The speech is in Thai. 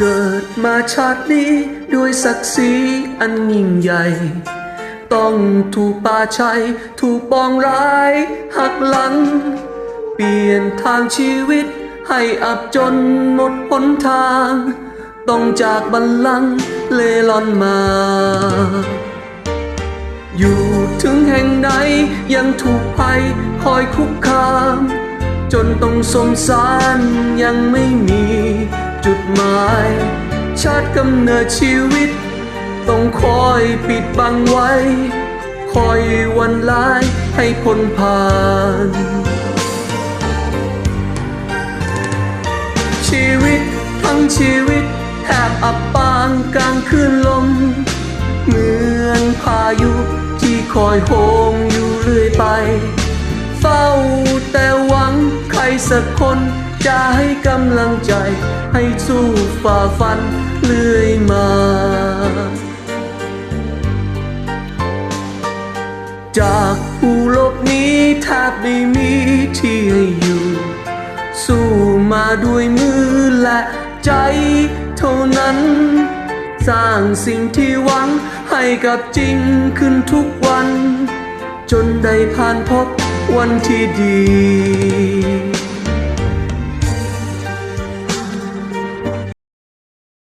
เกิดมาชาตินี้ด้วยศักดิ์ศรีอันยิ่งใหญ่ ต้องถูกป่าชัย ถูกปองร้ายหักหลัง เปลี่ยนทางชีวิตให้อับจนหมดหนทาง ต้องจากบัลลังก์เลลอนมา อยู่ถึงแห่งไหนยังถูกภัยคอยคุกคาม จนต้องสมสารยังไม่มี จุดหมาย ชาติกำเนิดชีวิต ต้องคอยปิดบังไว้ คอยวันลายให้พ้นผ่าน ชีวิตทั้งชีวิตแทบอับปางกลางคืนลม เหมือนพายุที่คอยโหมอยู่เรื่อยไป เฝ้าแต่หวังใครสักคน จะให้กำลังใจ ให้สู้ฝ่าฟันเรื่อยมา จากผู้ลกนี้แทบไม่มีที่ให้อยู่ สู้มาด้วยมือและใจเท่านั้น สร้างสิ่งที่หวังให้กับจริงขึ้นทุกวัน จนได้ผ่านพบวันที่ดี